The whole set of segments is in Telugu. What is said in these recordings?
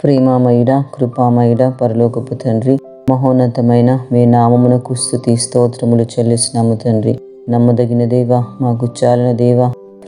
ప్రేమామయుడ కృపామయుడ పరలోకపు తండ్రి మహోన్నతమైన మీ నామమునకు స్థుతి స్తోత్రములు చెల్లిస్తున్నాము తండ్రి. నమ్మదగిన దేవ మాకు చాలిన దేవ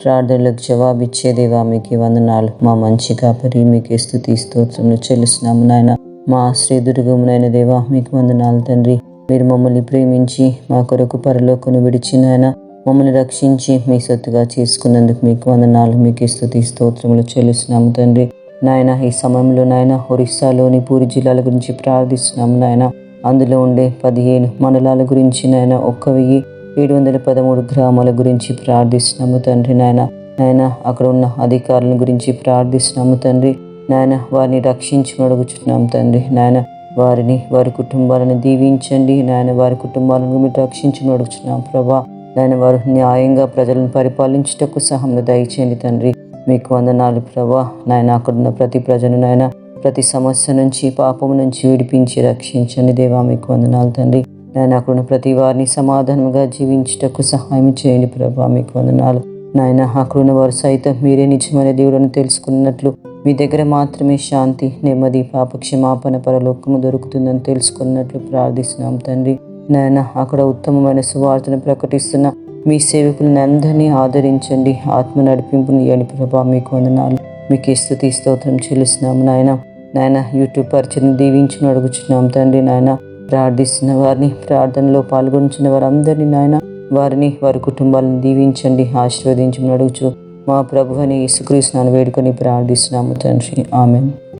ప్రార్థనలకు జవాబిచ్చే దేవా మీకు వందనాలు. మా మంచి కాపరి మీకే స్థుతి స్తోత్రములు చెల్లిస్తున్నాము నాయన. మా ఆశ్రయదుర్గమునైన దేవా మీకు వందనాలు తండ్రి. మీరు మమ్మల్ని ప్రేమించి మా కొరకు పరలోకను విడిచి నాయన మమ్మల్ని రక్షించి మీ సొత్తుగా చేసుకున్నందుకు మీకు వందనాలు మీకు స్థుతి స్తోత్రములు చెల్లిస్తున్నాము తండ్రి. నాయన ఈ సమయంలో నాయన ఒరిస్సాలోని పూరి జిల్లాల గురించి ప్రార్థిస్తున్నాము నాయన. అందులో ఉండే పదిహేను మండలాల గురించి నాయన ఒక్క వెయ్యి ఏడు వందల పదమూడు గ్రామాల గురించి ప్రార్థిస్తున్నాము తండ్రి నాయన. నాయన అక్కడ ఉన్న అధికారుల గురించి ప్రార్థిస్తున్నాము తండ్రి. నాయన వారిని రక్షించమని అడుగుచున్నాము తండ్రి. నాయన వారిని వారి కుటుంబాలను దీవించండి. నాయన వారి కుటుంబాలను మీరు రక్షించమని అడుగుచున్నాం ప్రభా. నాయన వారు న్యాయంగా ప్రజలను పరిపాలించుటకు సహంను దయచేయండి తండ్రి. మీకు వందనాలు ప్రభా. నాయన అక్కడున్న ప్రతి ప్రజను నాయన ప్రతి సమస్య నుంచి పాపం నుంచి విడిపించి రక్షించండి. దేవా మీకు వందనాలు తండ్రి. నాయన అక్కడున్న ప్రతి వారిని సమాధానంగా జీవించుటకు సహాయం చేయండి ప్రభా. మీకు వందనాలు. నాయన అక్కడున్న వారు సైతం మీరే నిజమైన దేవుడని తెలుసుకున్నట్లు మీ దగ్గర మాత్రమే శాంతి నెమ్మది పాపక్షమాపణ పరలోకము దొరుకుతుందని తెలుసుకున్నట్లు ప్రార్థిస్తున్నాం తండ్రి. నాయన అక్కడ ఉత్తమమైన సువార్తను ప్రకటిస్తున్న మీ సేవకులను అందరినీ ఆదరించండి. ఆత్మ నడిపింపునియండి ప్రభా. మీకు వందనాలు. మీకు స్థుతి స్తోత్రం చెల్లిస్తున్నాము నాయన. నాయన యూట్యూబ్ పరిచయం దీవించుని అడుగుచున్నాం తండ్రి నాయన. ప్రార్థిస్తున్న వారిని ప్రార్థనలో పాల్గొంచిన వారందరినీ నాయన. వారిని వారి కుటుంబాలను దీవించండి ఆశీర్వదించమని అడుగుచు. మా ప్రభు అని యేసుక్రీస్తునాను వేడుకొని ప్రార్థిస్తున్నాము తండ్రి. ఆమె